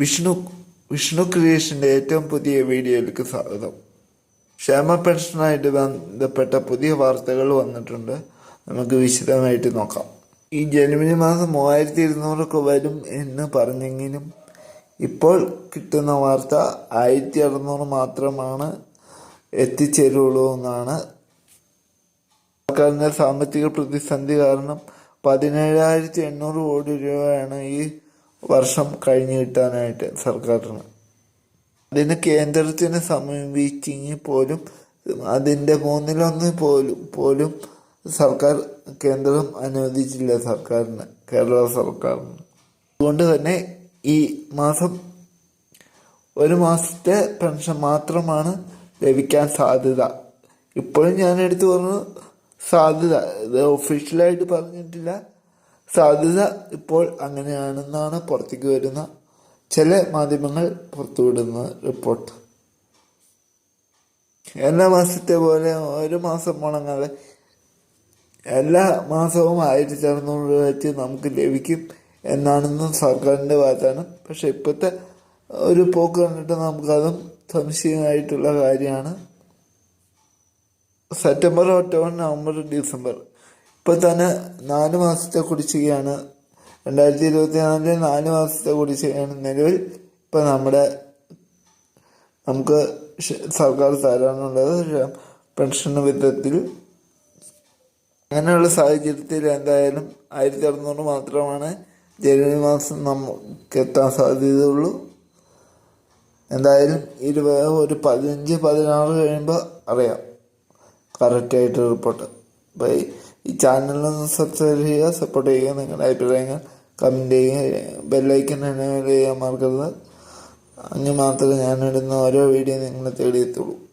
വിഷ്ണു വിഷ്ണു ക്രിയേഷന്റെ ഏറ്റവും പുതിയ വീഡിയോയിലേക്ക് സ്വാഗതം. ക്ഷേമ പെൻഷനായിട്ട് ബന്ധപ്പെട്ട പുതിയ വാർത്തകൾ വന്നിട്ടുണ്ട്. നമുക്ക് വിശദമായിട്ട് നോക്കാം. ഈ ജനുവരി മാസം മൂവായിരത്തി ഇരുന്നൂറൊക്കെ വരും എന്ന് പറഞ്ഞെങ്കിലും ഇപ്പോൾ കിട്ടുന്ന വാർത്ത ആയിരത്തി അറുന്നൂറ് മാത്രമാണ് എത്തിച്ചേരുള്ളൂ എന്നാണ്. സാമ്പത്തിക പ്രതിസന്ധി കാരണം പതിനേഴായിരത്തി എണ്ണൂറ് കോടി രൂപയാണ് ഈ വർഷം കഴിഞ്ഞു കിട്ടാനായിട്ട് സർക്കാരിന്. അതിന് കേന്ദ്രത്തിന് സമീപിച്ചെങ്കിൽ പോലും അതിന്റെ മൂന്നിലൊന്ന് പോലും പോലും സർക്കാർ കേന്ദ്രം അനുവദിച്ചില്ല സർക്കാരിന് കേരള സർക്കാരിന്. അതുകൊണ്ട് തന്നെ ഈ മാസം ഒരു മാസത്തെ പെൻഷൻ മാത്രമാണ് ലഭിക്കാൻ സാധ്യത. ഇപ്പോഴും ഞാൻ എടുത്തു പറഞ്ഞു സാധ്യത. ഇത് ഒഫീഷ്യലായിട്ട് പറഞ്ഞിട്ടില്ല. സാധ്യത ഇപ്പോൾ അങ്ങനെയാണെന്നാണ് പുറത്തേക്ക് വരുന്ന ചില മാധ്യമങ്ങൾ പുറത്തുവിടുന്ന റിപ്പോർട്ട് എല്ലാ മാസത്തെ പോലെ ഒരു മാസം മുടങ്ങാതെ എല്ലാ മാസവും ആയിരത്തി അറുന്നൂറ് രൂപ വെച്ച് നമുക്ക് ലഭിക്കും എന്നാണെന്നും സർക്കാരിന്റെ വാഗ്ദാനം. പക്ഷേ ഇപ്പോഴത്തെ ഒരു പോക്ക് കണ്ടിട്ട് നമുക്കതും സംശയമായിട്ടുള്ള കാര്യമാണ്. സെപ്റ്റംബർ ഒക്ടോബർ നവംബർ ഡിസംബർ ഇപ്പോൾ തന്നെ നാല് മാസത്തെ കുടിശ്ശികയാണ്. രണ്ടായിരത്തി ഇരുപത്തി നാലിലെ നാല് മാസത്തെ കുടിശ്ശികയാണ് നിലവിൽ. ഇപ്പം നമ്മുടെ നമുക്ക് സർക്കാർ തരാനുള്ളത് പെൻഷൻ വിധത്തിൽ. അങ്ങനെയുള്ള സാഹചര്യത്തിൽ എന്തായാലും ആയിരത്തി അറുന്നൂറ് മാത്രമാണ് ജനുവരി മാസം നമുക്ക് എത്താൻ സാധ്യതയുള്ളൂ. എന്തായാലും ഇരുപത് ഒരു പതിനഞ്ച് പതിനാറ് കഴിയുമ്പോൾ അറിയാം. കറക്റ്റായിട്ട് റിപ്പോർട്ട്. അപ്പോൾ ഈ- ചാനലൊന്ന് സബ്സ്ക്രൈബ് ചെയ്യുക സപ്പോർട്ട് ചെയ്യുക നിങ്ങളുടെ അഭിപ്രായങ്ങൾ കമന്റ് ചെയ്യുക ബെല്ലൈക്കൻ എന്നെ ചെയ്യാൻ മറക്കരുത്. അങ്ങനെ മാത്രമേ ഞാനിടുന്ന ഓരോ വീഡിയോ നിങ്ങളെ തേടിയെത്തുള്ളൂ